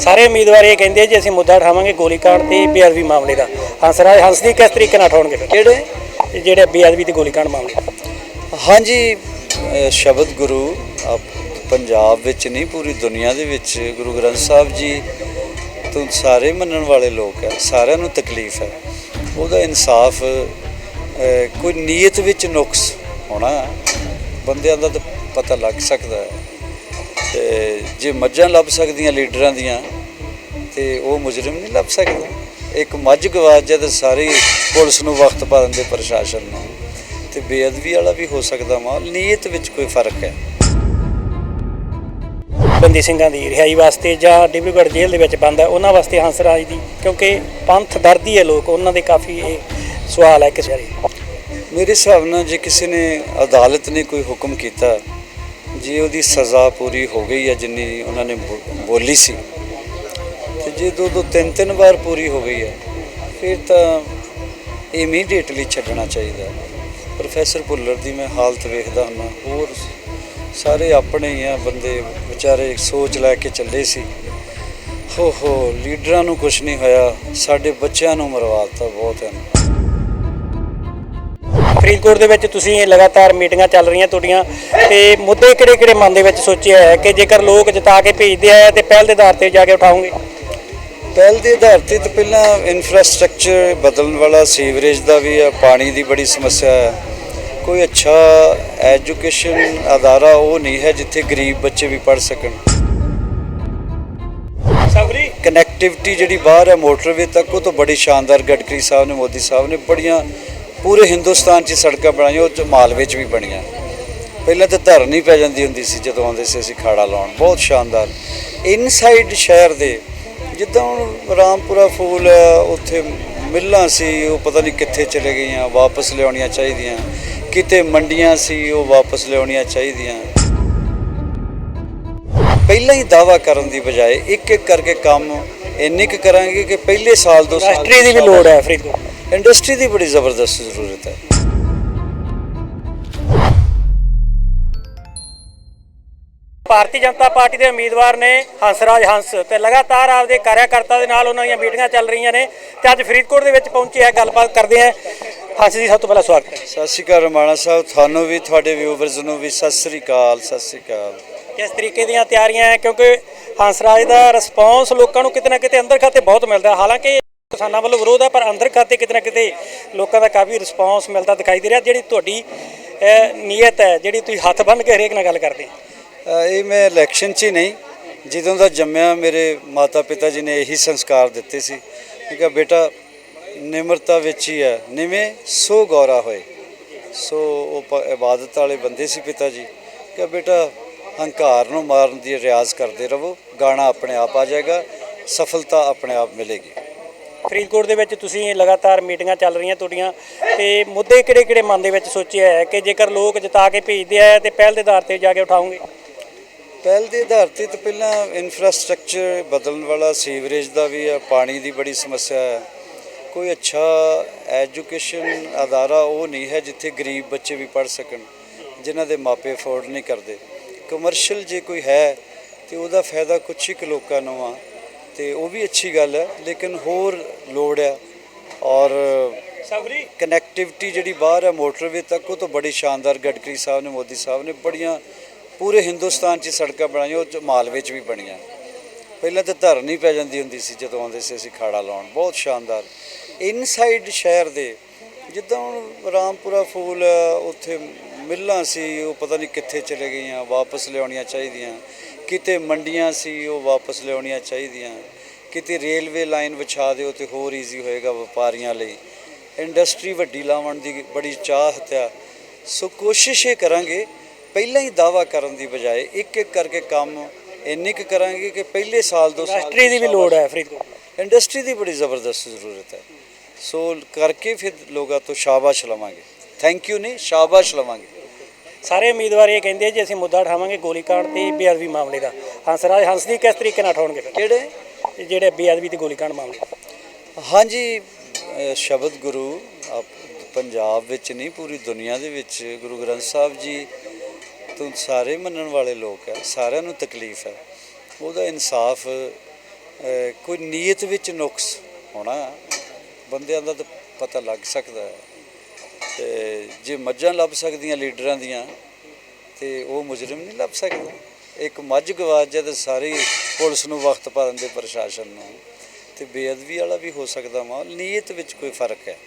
ਸਾਰੇ ਉਮੀਦਵਾਰ ਇਹ ਕਹਿੰਦੇ ਜੀ ਅਸੀਂ ਮੁੱਦਾ ਉਠਾਵਾਂਗੇ ਗੋਲੀਕਾਂਡ ਤੇ ਬੇਅਦਬੀ ਮਾਮਲੇ ਦਾ। ਹੰਸਰਾਜ ਹੰਸ ਦੀ ਕਿਸ ਤਰੀਕੇ ਨਾਲ ਉਠਾਉਣਗੇ? ਕਿਹੜੇ? ਜਿਹੜੇ ਬੇਅਦਬੀ ਤੇ ਗੋਲੀਕਾਂਡ ਮਾਮਲੇ। ਹਾਂਜੀ ਸ਼ਬਦ ਗੁਰੂ ਪੰਜਾਬ ਵਿੱਚ ਨਹੀਂ, ਪੂਰੀ ਦੁਨੀਆ ਦੇ ਵਿੱਚ ਗੁਰੂ ਗ੍ਰੰਥ ਸਾਹਿਬ ਜੀ ਤੋਂ ਸਾਰੇ ਮੰਨਣ ਵਾਲੇ ਲੋਕ ਹੈ ਸਾਰਿਆਂ ਨੂੰ ਤਕਲੀਫ ਹੈ। ਉਹਦਾ ਇਨਸਾਫ ਕੋਈ ਨੀਅਤ ਵਿੱਚ ਨੁਕਸ ਹੋਣਾ, ਬੰਦਿਆਂ ਦਾ ਤਾਂ ਪਤਾ ਲੱਗ ਸਕਦਾ ਹੈ। ਤੇ ਜੇ ਮੱਝਾਂ ਲੱਭ ਸਕਦੀਆਂ ਲੀਡਰਾਂ ਦੀਆਂ ਤੇ ਉਹ ਮੁਜਰਮ ਨਹੀਂ ਲੱਭ ਸਕਦਾ ਇੱਕ ਮੱਝ ਗਵਾਚ ਤੇ ਸਾਰੀ ਪੁਲਿਸ ਨੂੰ ਵਕਤ ਪਾ ਦਿੰਦੇ ਪ੍ਰਸ਼ਾਸਨ ਨੂੰ। ਤੇ ਬੇਅਦਬੀ ਵਾਲਾ ਵੀ ਹੋ ਸਕਦਾ ਮਾਲ ਨੀਅਤ ਵਿੱਚ ਕੋਈ ਫ਼ਰਕ ਹੈ। ਬੰਦੀ ਸਿੰਘਾਂ ਦੀ ਰਿਹਾਈ ਵਾਸਤੇ ਜਾਂ ਡਿਬਰੂਗੜ੍ਹ ਜੇਲ੍ਹ ਦੇ ਵਿੱਚ ਬੰਦ ਹੈ ਉਹਨਾਂ ਵਾਸਤੇ ਹੰਸਰਾਜ ਦੀ ਕਿਉਂਕਿ ਪੰਥ ਦਰਦੀ ਹੈ ਲੋਕ ਉਹਨਾਂ ਦੇ ਕਾਫੀ ਇਹ ਸਵਾਲ ਹੈ ਕਿਸੇ ਬਾਰੇ ਮੇਰੇ ਹਿਸਾਬ ਨਾਲ ਜੇ ਕਿਸੇ ਨੇ ਅਦਾਲਤ ਨੇ ਕੋਈ ਹੁਕਮ ਕੀਤਾ ਜੇ ਉਹਦੀ ਸਜ਼ਾ ਪੂਰੀ ਹੋ ਗਈ ਹੈ, ਜਿੰਨੀ ਉਹਨਾਂ ਨੇ ਬੋ- ਬੋਲੀ ਸੀ, ਤੇ ਜੇ ਦੋ ਦੋ ਤਿੰਨ ਤਿੰਨ ਵਾਰ ਪੂਰੀ ਹੋ ਗਈ ਹੈ, ਫਿਰ ਤਾਂ ਇਮੀਡੀਏਟਲੀ ਛੱਡਣਾ ਚਾਹੀਦਾ ਪ੍ਰੋਫੈਸਰ ਭੁੱਲਰ ਦੀ ਮੈਂ ਹਾਲਤ ਵੇਖਦਾ ਹੁੰਦਾ, ਹੋਰ ਸਾਰੇ ਆਪਣੇ ਹੀ ਆ ਬੰਦੇ, ਵਿਚਾਰੇ ਸੋਚ ਲੈ ਕੇ ਚੱਲੇ ਸੀ। ਹੋ ਹੋ ਲੀਡਰਾਂ ਨੂੰ ਕੁਝ ਨਹੀਂ ਹੋਇਆ, ਸਾਡੇ ਬੱਚਿਆਂ ਨੂੰ ਮਰਵਾਤਾ ਬਹੁਤ ਹੈ ਫਰੀਦਕੋਟ ਦੇ ਵਿੱਚ ਤੁਸੀਂ ਲਗਾਤਾਰ ਮੀਟਿੰਗਾਂ ਚੱਲ ਰਹੀਆਂ ਤੁਹਾਡੀਆਂ ਤੇ ਮੁੱਦੇ ਕਿਹੜੇ ਕਿਹੜੇ ਮਨ ਦੇ ਵਿੱਚ ਸੋਚਿਆ ਹੈ ਕਿ ਜੇਕਰ ਲੋਕ ਜਿਤਾ ਕੇ ਭੇਜਦੇ ਆ ਤੇ ਪਹਿਲ ਦੇ ਆਧਾਰ ਤੇ ਜਾ ਕੇ ਉਠਾਓਗੇ ਪਹਿਲ ਦੇ ਆਧਾਰ ਤੇ ਤਾਂ ਪਹਿਲਾਂ ਇਨਫਰਾਸਟ੍ਰਕਚਰ ਬਦਲਣ ਵਾਲਾ ਸੀਵਰੇਜ ਦਾ ਵੀ ਹੈ ਪਾਣੀ ਦੀ ਬੜੀ ਸਮੱਸਿਆ ਹੈ ਕੋਈ ਅੱਛਾ ਐਜੂਕੇਸ਼ਨ ਅਦਾਰਾ ਉਹ ਨਹੀਂ ਹੈ ਜਿੱਥੇ ਗਰੀਬ ਬੱਚੇ ਵੀ ਪੜ ਸਕਣ। ਸਬਰੀ? ਕਨੈਕਟੀਵਿਟੀ ਜਿਹੜੀ ਬਾਹਰ ਹੈ ਮੋਟਰਵੇ ਤੱਕ ਉਹ ਤਾਂ ਬੜੀ ਸ਼ਾਨਦਾਰ ਗਡਕਰੀ ਸਾਹਿਬ ਨੇ ਮੋਦੀ ਸਾਹਿਬ ਨੇ ਬੜੀਆਂ ਪੂਰੇ ਹਿੰਦੁਸਤਾਨ 'ਚ ਸੜਕਾਂ ਬਣਾਈਆਂ, ਉਹ ਮਾਲਵੇ 'ਚ ਵੀ ਬਣੀਆਂ। ਪਹਿਲਾਂ ਤਾਂ ਧਰਨੀ ਪੈ ਜਾਂਦੀ ਹੁੰਦੀ ਸੀ ਜਦੋਂ ਆਉਂਦੇ ਸੀ ਅਸੀਂ ਖਾੜਾ ਲਾਉਣ, ਬਹੁਤ ਸ਼ਾਨਦਾਰ। ਇਨਸਾਈਡ ਸ਼ਹਿਰ ਦੇ, ਜਿੱਦਾਂ ਹੁਣ ਰਾਮਪੁਰਾ ਫੂਲ, ਉੱਥੇ ਮਿੱਲਾਂ ਸੀ, ਉਹ ਪਤਾ ਨਹੀਂ ਕਿੱਥੇ ਚਲੇ ਗਈਆਂ, ਵਾਪਸ ਲਿਆਉਣੀਆਂ ਚਾਹੀਦੀਆਂ। ਕਿਤੇ ਮੰਡੀਆਂ ਸੀ, ਉਹ ਵਾਪਸ ਲਿਆਉਣੀਆਂ ਚਾਹੀਦੀਆਂ। ਪਹਿਲਾਂ ਹੀ ਦਾਵਾ ਕਰਨ ਦੀ ਬਜਾਏ ਇੱਕ ਇੱਕ ਕਰਕੇ ਕੰਮ, ਇੰਨੇ ਕੁ ਕਰਾਂਗੇ ਕਿ ਪਹਿਲੇ ਸਾਲ ਦੋ ਸਾਲ ਰਾਸ਼ਟਰੀ ਦੀ ਵੀ ਲੋੜ ਹੈ ਫਰੀਦਕੋਟ ਇੰਡਸਟਰੀ ਦੀ ਬੜੀ ਜ਼ਬਰਦਸਤ ਜ਼ਰੂਰਤ ਹੈ। ਭਾਰਤੀ ਜਨਤਾ ਪਾਰਟੀ ਦੇ ਉਮੀਦਵਾਰ ਨੇ ਹੰਸਰਾਜ ਹੰਸ ਤੇ ਲਗਾਤਾਰ ਆਪਦੇ ਕਾਰਿਆਕਰਤਾ ਦੇ ਨਾਲ ਉਹਨਾਂ ਦੀਆਂ ਮੀਟਿੰਗਾਂ ਚੱਲ ਰਹੀਆਂ ਨੇ ਤੇ ਅੱਜ ਫਰੀਦਕੋਟ ਦੇ ਵਿੱਚ ਪਹੁੰਚੇ ਆ ਗੱਲਬਾਤ ਕਰਦੇ ਆ ਹੰਸ ਜੀ ਸਭ ਤੋਂ ਪਹਿਲਾਂ ਸਵਾਗਤ ਹੈ। ਸਤਿ ਸ਼੍ਰੀ ਅਕਾਲ ਰਮਾਣਾ ਸਾਹਿਬ ਤੁਹਾਨੂੰ ਵੀ ਤੁਹਾਡੇ ਵਿਊਵਰਸ ਨੂੰ ਵੀ ਸਤਿ ਸ਼੍ਰੀ ਅਕਾਲ ਸਤਿ ਸ਼੍ਰੀ ਅਕਾਲ। ਕਿਸ ਤਰੀਕੇ ਦੀਆਂ ਤਿਆਰੀਆਂ ਹੈ? ਕਿਉਂਕਿ ਹੰਸਰਾਜ ਦਾ ਰਿਸਪੌਂਸ ਲੋਕਾਂ ਨੂੰ ਕਿਤੇ ਨਾ ਕਿਤੇ ਅੰਦਰ ਖਾਤੇ ਬਹੁਤ ਮਿਲਦਾ ਹੈ। ਹਾਲਾਂਕਿ ਕਿਸਾਨਾਂ ਵੱਲੋਂ ਵਿਰੋਧ ਹੈ, ਪਰ ਅੰਦਰ ਖਾਤੇ ਕਿਤੇ ਨਾ ਕਿਤੇ ਲੋਕਾਂ ਦਾ ਕਾਫੀ ਰਿਸਪੌਂਸ ਮਿਲਦਾ ਦਿਖਾਈ ਦੇ ਰਿਹਾ, ਜਿਹੜੀ ਤੁਹਾਡੀ ਨੀਅਤ ਹੈ, ਜਿਹੜੀ ਤੁਸੀਂ ਹੱਥ ਬੰਨ੍ਹ ਕੇ ਹਰੇਕ ਨਾਲ ਗੱਲ ਕਰਦੇ? ਇਹ ਮੈਂ ਇਲੈਕਸ਼ਨ 'ਚ ਹੀ ਨਹੀਂ, ਜਦੋਂ ਦਾ ਜੰਮਿਆ ਮੇਰੇ ਮਾਤਾ ਪਿਤਾ ਜੀ ਨੇ ਇਹੀ ਸੰਸਕਾਰ ਦਿੱਤੇ ਸੀ। ਕਿ ਬੇਟਾ, ਨਿਮਰਤਾ ਵਿੱਚ ਹੀ ਹੈ, ਨਿਵੇਂ ਸੋ ਗੌਰਾ ਹੋਏ। ਸੋ ਉਹ ਇਬਾਦਤ ਵਾਲੇ ਬੰਦੇ ਸੀ ਪਿਤਾ ਜੀ। ਕਿ ਬੇਟਾ, ਹੰਕਾਰ ਨੂੰ ਮਾਰਨ ਦੀ ਰਿਆਜ਼ ਕਰਦੇ ਰਹੋ, ਗਾਣਾ ਆਪਣੇ ਆਪ ਆ ਜਾਏਗਾ, ਸਫਲਤਾ ਆਪਣੇ ਆਪ ਮਿਲੇਗੀ। ਫਰੀਦਕੋਟ ਦੇ ਵਿੱਚ ਤੁਸੀਂ ਲਗਾਤਾਰ ਮੀਟਿੰਗਾਂ ਚੱਲ ਰਹੀਆਂ ਤੁਹਾਡੀਆਂ ਤੇ ਮੁੱਦੇ ਕਿਹੜੇ ਕਿਹੜੇ ਮਨ ਦੇ ਵਿੱਚ ਸੋਚਿਆ ਹੈ ਕਿ ਜੇਕਰ ਲੋਕ ਜਿਤਾ ਕੇ ਭੇਜਦੇ ਆ ਤੇ ਪਹਿਲ ਦੇ ਆਧਾਰ ਤੇ ਜਾ ਕੇ ਉਠਾਉਂਗੇ? ਪਹਿਲ ਦੇ ਆਧਾਰ ਤੇ ਤਾਂ ਪਹਿਲਾਂ ਇਨਫਰਾਸਟ੍ਰਕਚਰ ਬਦਲਣ ਵਾਲਾ ਸੀਵਰੇਜ ਦਾ ਵੀ ਹੈ ਪਾਣੀ ਦੀ ਬੜੀ ਸਮੱਸਿਆ ਹੈ ਕੋਈ ਅੱਛਾ ਐਜੂਕੇਸ਼ਨ ਅਦਾਰਾ ਉਹ ਨਹੀਂ ਹੈ ਜਿੱਥੇ ਗਰੀਬ ਬੱਚੇ ਵੀ ਪੜ ਸਕਣ, ਜਿਨ੍ਹਾਂ ਦੇ ਮਾਪੇ ਅਫੋਰਡ ਨਹੀਂ ਕਰਦੇ। ਕਮਰਸ਼ੀਅਲ ਜੇ ਕੋਈ ਹੈ ਤੇ ਉਹਦਾ ਫਾਇਦਾ ਕੁਛ ਹੀ ਲੋਕਾਂ ਨੂੰ ਆ। ਤੇ ਉਹ ਵੀ ਅੱਛੀ ਗੱਲ ਹੈ ਲੇਕਿਨ ਹੋਰ ਲੋੜ ਹੈ ਔਰ ਸਬਰੀ? ਕਨੈਕਟੀਵਿਟੀ ਜਿਹੜੀ ਬਾਹਰ ਹੈ ਮੋਟਰਵੇ ਤੱਕ ਉਹ ਤਾਂ ਬੜੀ ਸ਼ਾਨਦਾਰ ਗਡਕਰੀ ਸਾਹਿਬ ਨੇ ਮੋਦੀ ਸਾਹਿਬ ਨੇ ਬੜੀਆਂ ਪੂਰੇ ਹਿੰਦੁਸਤਾਨ 'ਚ ਸੜਕਾਂ ਬਣਾਈਆਂ ਉਹ 'ਚ ਮਾਲਵੇ 'ਚ ਵੀ ਬਣੀਆਂ। ਪਹਿਲਾਂ ਤਾਂ ਧਰਨੀ ਪੈ ਜਾਂਦੀ ਹੁੰਦੀ ਸੀ ਜਦੋਂ ਆਉਂਦੇ ਸੀ ਅਸੀਂ ਖਾੜਾ ਲਾਉਣ ਬਹੁਤ ਸ਼ਾਨਦਾਰ। ਇਨਸਾਈਡ ਸ਼ਹਿਰ ਦੇ ਜਿੱਦਾਂ ਹੁਣ ਰਾਮਪੁਰਾ ਫੂਲ ਉੱਥੇ ਮਿੱਲਾਂ ਸੀ ਉਹ ਪਤਾ ਨਹੀਂ ਕਿੱਥੇ ਚਲੇ ਗਈਆਂ ਵਾਪਸ ਲਿਆਉਣੀਆਂ ਚਾਹੀਦੀਆਂ। ਕਿਤੇ ਮੰਡੀਆਂ ਸੀ ਉਹ ਵਾਪਸ ਲਿਆਉਣੀਆਂ ਚਾਹੀਦੀਆਂ। ਕਿਤੇ ਰੇਲਵੇ ਲਾਈਨ ਵਿਛਾ ਦਿਓ ਤੇ ਹੋਰ ਈਜ਼ੀ ਹੋਏਗਾ ਵਪਾਰੀਆਂ ਲਈ। ਇੰਡਸਟਰੀ ਵੱਡੀ ਲਾਉਣ ਦੀ ਬੜੀ ਚਾਹਤ ਆ। ਸੋ ਕੋਸ਼ਿਸ਼ ਇਹ ਕਰਾਂਗੇ ਪਹਿਲਾਂ ਹੀ ਦਾਵਾ ਕਰਨ ਦੀ ਬਜਾਏ ਇੱਕ ਇੱਕ ਕਰਕੇ ਕੰਮ ਇੰਨੇ ਕੁ ਕਰਾਂਗੇ ਕਿ ਪਹਿਲੇ ਸਾਲ ਦੋ ਸਾਲ ਰਾਸ਼ਟਰੀ ਦੀ ਵੀ ਲੋੜ ਹੈ ਫਰੀਦਕੋਟ ਇੰਡਸਟਰੀ ਦੀ ਬੜੀ ਜ਼ਬਰਦਸਤ ਜ਼ਰੂਰਤ ਹੈ। ਸੋ ਕਰਕੇ ਫਿਰ ਲੋਕਾਂ ਤੋਂ ਸ਼ਾਬਾਸ਼ ਲਵਾਂਗੇ। ਥੈਂਕ ਯੂ ਨਹੀਂ ਸ਼ਾਬਾਸ਼ ਲਵਾਂਗੇ। ਸਾਰੇ ਉਮੀਦਵਾਰ ਇਹ ਕਹਿੰਦੇ ਜੀ ਅਸੀਂ ਮੁੱਦਾ ਉਠਾਵਾਂਗੇ ਗੋਲੀकांड ਤੇ ਬੇਅਦਬੀ ਮਾਮਲੇ ਦਾ। ਹੰਸ ਰਾਜ ਹੰਸ ਦੀ ਕਿਸ ਤਰੀਕੇ ਨਾਲ ਉਠਾਉਣਗੇ ਫਿਰ? ਕਿਹੜੇ? ਜਿਹੜੇ ਬੇਅਦਬੀ ਤੇ ਗੋਲੀकांड ਮਾਮਲੇ। ਹਾਂਜੀ ਸ਼ਬਦ ਗੁਰੂ ਆਪ- ਪੰਜਾਬ ਵਿੱਚ ਨਹੀਂ ਪੂਰੀ ਦੁਨੀਆ ਦੇ ਵਿੱਚ ਗੁਰੂ ਗ੍ਰੰਥ ਸਾਹਿਬ ਜੀ ਤੋਂ ਸਾਰੇ ਮੰਨਣ ਵਾਲੇ ਲੋਕ ਹੈ ਸਾਰਿਆਂ ਨੂੰ ਤਕਲੀਫ ਹੈ ਉਹਦਾ ਇਨਸਾਫ ਕੋਈ ਨੀਅਤ ਵਿੱਚ ਨੁਕਸ ਹੋਣਾ ਬੰਦਿਆਂ ਦਾ ਤਾਂ ਪਤਾ ਲੱਗ ਸਕਦਾ ਹੈ। ਤੇ ਜੇ ਮੱਝਾਂ ਲੱਭ ਸਕਦੀਆਂ ਲੀਡਰਾਂ ਦੀਆਂ, ਤੇ ਉਹ ਮੁਜਰਮ ਨਹੀਂ ਲੱਭ ਸਕਦਾ। ਇੱਕ ਮੱਝ ਗਵਾਚ ਜਾਏ ਤੇ ਸਾਰੀ ਪੁਲਿਸ ਨੂੰ ਵਕਤ ਪਾ ਦਿੰਦੇ ਪ੍ਰਸ਼ਾਸਨ ਨੂੰ। ਤੇ ਬੇਅਦਬੀ ਵਾਲਾ ਵੀ ਹੋ ਸਕਦਾ ਮਾਹੌਲ ਨੀਅਤ ਵਿੱਚ ਕੋਈ ਫ਼ਰਕ ਹੈ?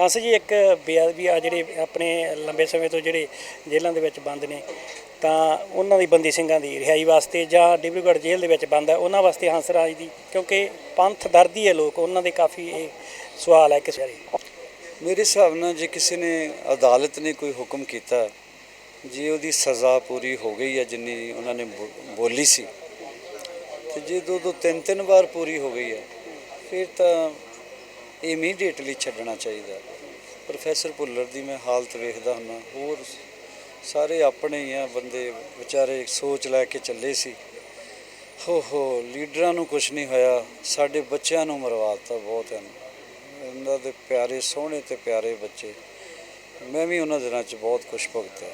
ਹੰਸ ਜੀ, ਇੱਕ ਬੇਅਦਬੀ ਆ ਜਿਹੜੇ ਆਪਣੇ ਲੰਬੇ ਸਮੇਂ ਤੋਂ ਜਿਹੜੇ ਜੇਲ੍ਹਾਂ ਦੇ ਵਿੱਚ ਬੰਦ ਨੇ, ਤਾਂ ਉਹਨਾਂ ਦੀ ਬੰਦੀ ਸਿੰਘਾਂ ਦੀ ਰਿਹਾਈ ਵਾਸਤੇ ਜਾਂ ਡਿਬਰੂਗੜ੍ਹ ਜੇਲ੍ਹ ਦੇ ਵਿੱਚ ਬੰਦ ਹੈ, ਉਹਨਾਂ ਵਾਸਤੇ ਹੰਸ ਰਾਜ ਦੀ, ਕਿਉਂਕਿ ਪੰਥ ਦਰਦੀ ਹੈ ਲੋਕ, ਉਹਨਾਂ ਦੇ ਕਾਫੀ ਇਹ ਸਵਾਲ ਹੈ ਕਿਸੇ ਬਾਰੇ ਮੇਰੇ ਹਿਸਾਬ ਨਾਲ ਜੇ ਕਿਸੇ ਨੇ ਅਦਾਲਤ ਨੇ ਕੋਈ ਹੁਕਮ ਕੀਤਾ, ਜੇ ਉਹਦੀ ਸਜ਼ਾ ਪੂਰੀ ਹੋ ਗਈ ਹੈ ਜਿੰਨੀ ਉਹਨਾਂ ਨੇ ਬੋ- ਬੋਲੀ ਸੀ, ਤੇ ਜੇ ਦੋ ਦੋ ਤਿੰਨ ਤਿੰਨ ਵਾਰ ਪੂਰੀ ਹੋ ਗਈ ਹੈ, ਫਿਰ ਤਾਂ ਇਮੀਡੀਏਟਲੀ ਛੱਡਣਾ ਚਾਹੀਦਾ। ਪ੍ਰੋਫੈਸਰ ਭੁੱਲਰ ਦੀ ਮੈਂ ਹਾਲਤ ਵੇਖਦਾ ਹੁੰਦਾ ਹੋਰ ਸਾਰੇ ਆਪਣੇ ਹੀ ਆ ਬੰਦੇ, ਵਿਚਾਰੇ ਸੋਚ ਲੈ ਕੇ ਚੱਲੇ ਸੀ। ਹੋ ਹੋ ਲੀਡਰਾਂ ਨੂੰ ਕੁਝ ਨਹੀਂ ਹੋਇਆ, ਸਾਡੇ ਬੱਚਿਆਂ ਨੂੰ ਮਰਵਾਤਾ ਬਹੁਤ ਹਨ ਉਹਨਾਂ ਦੇ ਪਿਆਰੇ ਸੋਹਣੇ ਤੇ ਪਿਆਰੇ ਬੱਚੇ। ਮੈਂ ਵੀ ਉਹਨਾਂ ਦਿਨਾਂ 'ਚ ਬਹੁਤ ਕੁਝ ਭੁਗਤਿਆ।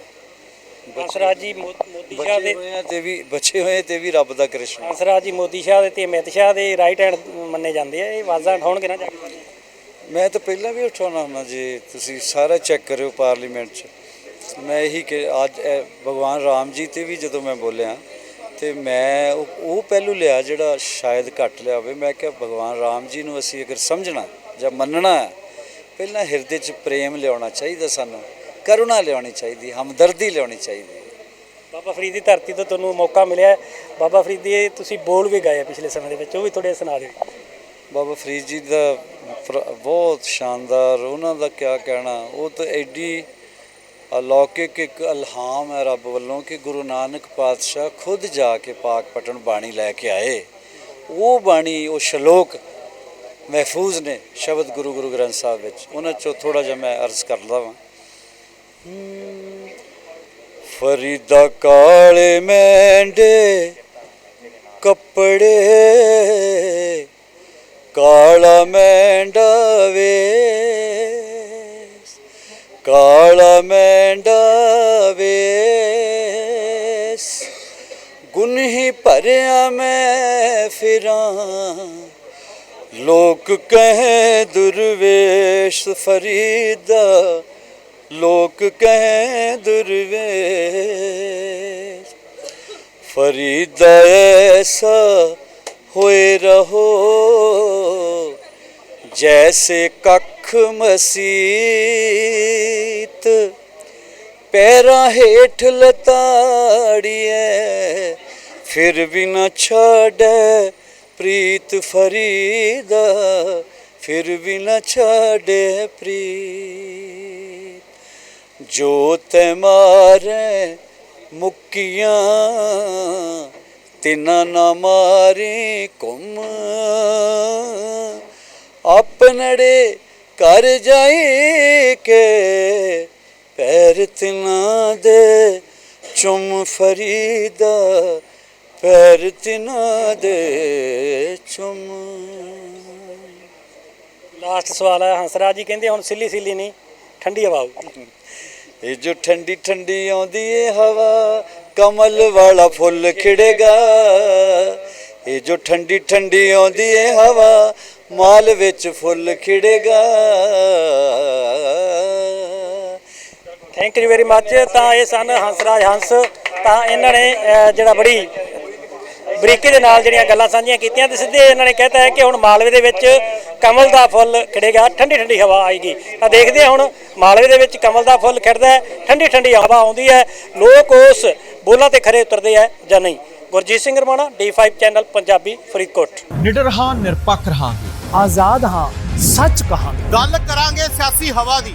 ਹੰਸ ਰਾਜ ਜੀ ਮੋਦੀ ਸ਼ਾਹ ਦੇ ਤੇ ਵੀ ਬੱਚੇ ਹੋਏ ਤੇ ਵੀ ਰੱਬ ਦਾ ਕ੍ਰਿਸ਼ਨ। ਹੰਸ ਰਾਜ ਜੀ ਮੋਦੀ ਸ਼ਾਹ ਦੇ ਤੇ ਅਮਿਤ ਸ਼ਾਹ ਦੇ ਰਾਈਟ ਹੈਂਡ ਮੰਨੇ ਜਾਂਦੇ ਆ। ਇਹ ਆਵਾਜ਼ਾਂ ਉਠਾਉਣਗੇ ਨਾ ਜਾ ਕੇ। ਮੈਂ ਤਾਂ ਪਹਿਲਾਂ ਵੀ ਉਠਾਉਣਾ ਹੁੰਦਾ ਜੇ ਤੁਸੀਂ ਸਾਰਾ ਚੈੱਕ ਕਰਿਓ ਪਾਰਲੀਮੈਂਟ 'ਚ। ਮੈਂ ਇਹੀ ਕਿ ਅੱਜ ਭਗਵਾਨ ਰਾਮ ਜੀ ਤੇ ਵੀ ਜਦੋਂ ਮੈਂ ਬੋਲਿਆ ਤੇ ਮੈਂ ਉਹ ਪਹਿਲੂ ਲਿਆ ਜਿਹੜਾ ਸ਼ਾਇਦ ਘੱਟ ਲਿਆ ਹੋਵੇ। ਮੈਂ ਕਿਹਾ ਭਗਵਾਨ ਰਾਮ ਜੀ ਨੂੰ ਅਸੀਂ ਅਗਰ ਸਮਝਣਾ ਜਾਂ ਮੰਨਣਾ ਪਹਿਲਾਂ ਹਿਰਦੇ 'ਚ ਪ੍ਰੇਮ ਲਿਆਉਣਾ ਚਾਹੀਦਾ ਸਾਨੂੰ ਕਰੁਣਾ ਲਿਆਉਣੀ ਚਾਹੀਦੀ ਹਮਦਰਦੀ ਲਿਆਉਣੀ ਚਾਹੀਦੀ ਬਾਬਾ ਫਰੀਦ ਦੀ ਧਰਤੀ ਤੋਂ ਤੁਹਾਨੂੰ ਮੌਕਾ ਮਿਲਿਆ। ਬਾਬਾ ਫਰੀਦ ਦੀ ਤੁਸੀਂ ਬੋਲ ਵੀ ਗਏ ਪਿਛਲੇ ਸਮੇਂ ਦੇ ਵਿੱਚ ਉਹ ਵੀ ਥੋੜੇ ਸੁਣਾ ਦਿਓ। ਬਾਬਾ ਫਰੀਦ ਜੀ ਦਾ ਬਹੁਤ ਸ਼ਾਨਦਾਰ ਉਹਨਾਂ ਦਾ ਕਿਆ ਕਹਿਣਾ ਉਹ ਤਾਂ ਐਡੀ ਅਲੌਕਿਕ ਇੱਕ ਇਲਹਾਮ ਹੈ ਰੱਬ ਵੱਲੋਂ ਕਿ ਗੁਰੂ ਨਾਨਕ ਪਾਤਸ਼ਾਹ ਖੁਦ ਜਾ ਕੇ ਪਾਕ ਪਟਨ ਬਾਣੀ ਲੈ ਕੇ ਆਏ। ਉਹ ਬਾਣੀ ਉਹ ਸ਼ਲੋਕ ਮਹਿਫੂਜ਼ ਨੇ ਸ਼ਬਦ ਗੁਰੂ ਗੁਰੂ ਗ੍ਰੰਥ ਸਾਹਿਬ ਵਿੱਚ। ਉਹਨਾਂ ਚੋਂ ਥੋੜਾ ਜਿਹਾ ਮੈਂ ਅਰਜ਼ ਕਰਦਾ ਵਾਂ। ਫਰੀਦਾ ਕਾਲੇ ਮੈਂਡੇ ਕੱਪੜੇ, ਕਾਲਾ ਮੈਂਡਾ ਵੇ ਕਾਲਾ ਮੈਂਡਾ ਵੇਸ। ਗੁਨਹੀ ਭਰਿਆ ਮੈਂ ਫਿਰਾਂ ਲੋਕ ਕਹੇ ਦੁਰਵੇਸ਼ ਫਰੀਦਾ, ਲੋਕ ਕਹੇ ਦੁਰਵੇਸ਼ ਫਰੀਦਾ ਐਸਾ ਹੋਏ ਰਹੋ, ਜੈਸੇ ਕੱਖ ਮਸੀਤ, ਪੈਰਾਂ ਹੇਠ ਲਤਾੜੀਏ ਫਿਰ ਵੀ ਨਾ ਛੱਡੇ ਪ੍ਰੀਤ ਫਰੀਦਾ, ਫਿਰ ਵੀ ਨਾ ਛੱਡੇ ਪ੍ਰੀਤ। ਜੋ ਤੇ ਮਾਰੇ ਮੁਕੀਆਂ, ਤਿੰਨਾ ਨਾ ਮਾਰੀ ਕੁਮ ਆਪਨੜੇ ਕਰ ਜਾਈ ਕੇ ਪੈਰ ਤਿਨਾ ਦੇ ਚੁੰਮ ਫਰੀਦਾ ਪੈਰ ਤਿਨਾ ਦੇ ਚੁੰਮ। ਲਾਸਟ ਸਵਾਲ ਹੈ ਹੰਸਰਾਜ ਜੀ ਕਹਿੰਦੇ ਹੁਣ ਸਿੱਲੀ ਸਿੱਲੀ ਨਹੀਂ ਠੰਡੀ ਹਵਾ ਇਹ ਜੋ ਠੰਡੀ ਠੰਡੀ ਆਉਂਦੀ ਏ ਹਵਾ ਕਮਲ ਵਾਲਾ ਫੁੱਲ ਖਿੜੇਗਾ। ਇਹ ਜੋ ਠੰਡੀ ਠੰਡੀ ਆਉਂਦੀ ਏ ਹਵਾ ਮਾਲ ਵਿੱਚ ਫੁੱਲ ਖਿੜੇਗਾ। ਥੈਂਕ ਯੂ ਵੈਰੀ ਮੱਚ ਤਾਂ ਇਹ ਸਨ ਹੰਸਰਾਜ ਹੰਸ ਤਾਂ ਇਹਨਾਂ ਨੇ ਜਿਹੜਾ ਬੜੀ ਬਰੀਕੀ ਦੇ ਨਾਲ ਜਿਹੜੀਆਂ ਗੱਲਾਂ ਸਾਂਝੀਆਂ ਕੀਤੀਆਂ ਤੇ ਸਿੱਧੇ ਇਹਨਾਂ ਨੇ ਕਹਿਤਾ ਹੈ ਕਿ ਹੁਣ ਮਾਲਵੇ ਦੇ ਵਿੱਚ ਕਮਲ ਦਾ ਫੁੱਲ ਖਿੜੇਗਾ ਠੰਡੀ ਠੰਡੀ ਹਵਾ ਆਏਗੀ। ਤਾਂ ਦੇਖਦੇ ਹਾਂ ਹੁਣ ਮਾਲਵੇ ਦੇ ਵਿੱਚ ਕਮਲ ਦਾ ਫੁੱਲ ਖਿੜਦਾ ਹੈ ਠੰਡੀ ਠੰਡੀ ਹਵਾ ਆਉਂਦੀ ਹੈ। ਲੋਕ ਉਸ ਬੋਲਾਂ ਤੇ ਖਰੇ ਉਤਰਦੇ ਹੈ ਜਾਂ ਨਹੀਂ? Gurjeet Singh Ramana D5 channel Punjabi Faridkot. ਨਿਡਰ ਹਾਂ ਨਿਰਪੱਖ ਰਹਾਂਗੇ। ਆਜ਼ਾਦ ਹਾਂ ਸੱਚ ਕਹਾਂਗੇ। ਗੱਲ ਕਰਾਂਗੇ ਸਿਆਸੀ ਹਵਾ ਦੀ।